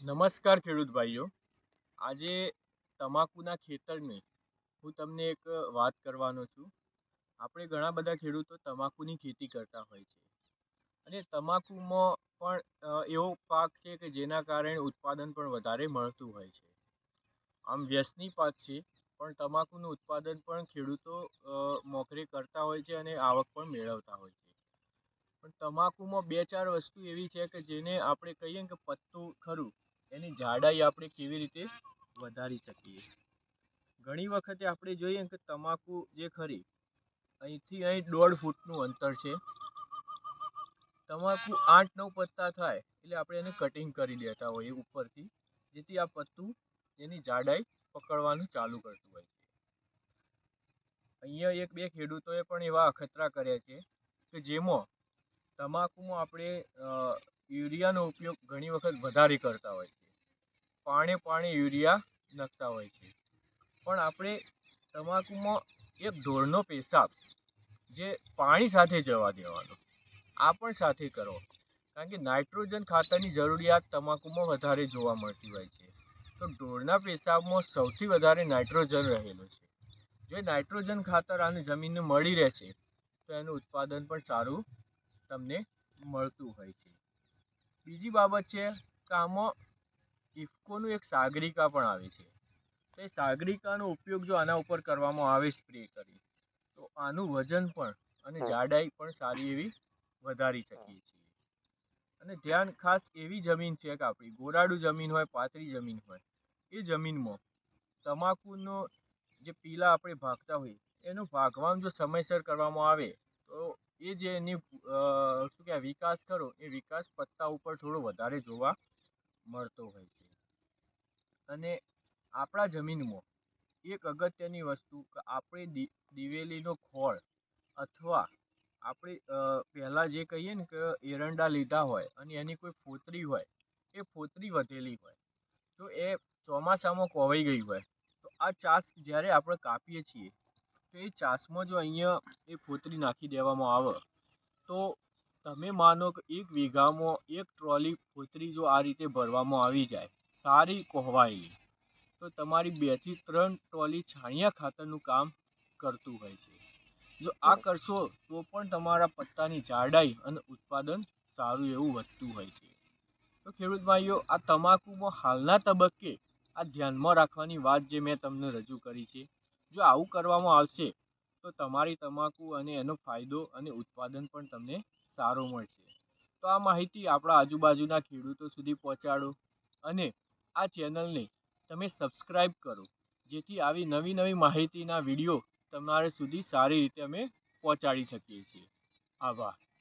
નમસ્કાર ખેડૂત ભાઈઓ. આજે તમાકુના ખેતરની હું તમને એક વાત કરવાનો છું. આપણે ઘણા બધા ખેડૂતો તમાકુની ખેતી કરતા હોય છે. અને તમાકુમાં પણ એવો પાક છે કે જેના કારણે ઉત્પાદન પણ વધારે મળતું હોય છે. આમ વ્યસની પાક છે, પણ તમાકુનું ઉત્પાદન પણ ખેડૂતો મોખરે કરતા હોય છે અને આવક પણ મેળવતા હોય છે. પણ તમાકુમાં બે ચાર વસ્તુ એવી છે કે જેને આપણે કહીએ કે પત્તું ખરું, એની જાડાઈ આપણે કેવી રીતે વધારી શકીએ? ઘણી વખતે આપણે જોઈએ કે તમાકુ જે ખરી, અહીંથી અહીં દોઢ ફૂટનું અંતર છે. તમાકુ આઠ નવ પત્તા થાય એટલે આપણે એને કટિંગ કરી દેતા હોઈએ ઉપરથી, જેથી આ પત્તું એની જાડાઈ પકડવાનું ચાલુ કરતું હોય છે. અહીંયા એક બે ખેડૂતોએ પણ એવા અખતરા કર્યા છે કે જેમાં તમાકુમાં આપણે યુરિયાનો ઉપયોગ ઘણી વખત વધારે કરતા હોય છે. પાણે પાણે યુરિયા નાખતા હોય છે. પણ આપણે તમાકુમાં એક ઢોરનો પેશાબ, જે પાણી સાથે જવા દેવાનો, આ પણ સાથે કરો. કારણ કે નાઇટ્રોજન ખાતરની જરૂરિયાત તમાકુમાં વધારે જોવા મળતી હોય છે. તો ઢોરના પેશાબમાં સૌથી વધારે નાઇટ્રોજન રહેલો છે. જો નાઇટ્રોજન ખાતર આને જમીનને મળી રહેશે, તો એનું ઉત્પાદન પણ સારું તમને મળતું હોય છે. બીજી બાબત છે કે આમાં ઇફકોનું એક સાગરિકા પણ આવે છે. તો એ સાગરિકાનો ઉપયોગ જો આના ઉપર કરવામાં આવે સ્પ્રે કરી તો આનું વજન પણ અને જાડાઈ પણ સારી એવી વધારી શકીએ છીએ. અને ધ્યાન ખાસ એવી જમીન છે કે આપણી ગોરાડુ જમીન હોય પાતળી જમીન હોય એ જમીનમાં તમાકુનો જે પીલા આપણે ભાગતા હોઈએ એનું ભાગવાનું જો સમયસર કરવામાં આવે તો એ જે એની શું કહેવાય, વિકાસ ખરો, એ વિકાસ પત્તા ઉપર થોડો વધારે જોવા મળતો હોય છે. અને આપણા જમીનમાં એક અગત્યની વસ્તુ કે આપણે દિવેલીનો ખોળ અથવા આપણે પહેલાં જે કહીએ ને કે એરંડા લીધા હોય અને એની કોઈ ફોતરી હોય, એ ફોતરી વધેલી હોય. તો એ ચોમાસામાં કોવાઈ ગઈ હોય. તો આ ચાસ જ્યારે આપણે કાપીએ છીએ તો એ ચાસમાં જો અહીંયા એ ફોતરી નાખી દેવામાં આવે તો તમે માનો કે એક વીઘામાં એક ટ્રોલી ફોતરી જો આ રીતે ભરવામાં આવી જાય સારી કોહવાયેલી. તો તમારી બેથી ત્રણ ટ્રોલી છાણિયા ખાતરનું કામ કરતું હોય છે. જો આ કરશો તો પણ તમારા પત્તાની જાડાઈ અને ઉત્પાદન સારું એવું વધતું હોય છે. તો ખેડૂત ભાઈઓ આ તમાકુમાં હાલના તબક્કે આ ધ્યાનમાં રાખવાની વાત જે મેં તમને રજૂ કરી છે જો આવું કરવામાં આવશે, તો તમારી તમાકુ અને એનો ફાયદો અને ઉત્પાદન પણ તમને સારું મળશે. તો આ માહિતી આપણા આજુબાજુના ખેડૂતો સુધી પહોંચાડો અને આ ચેનલને તમે સબસ્ક્રાઈબ કરો, જેથી આવી નવી નવી માહિતીના વીડિયો તમારા સુધી સારી રીતે અમે પહોંચાડી શકીએ છીએ. આભાર.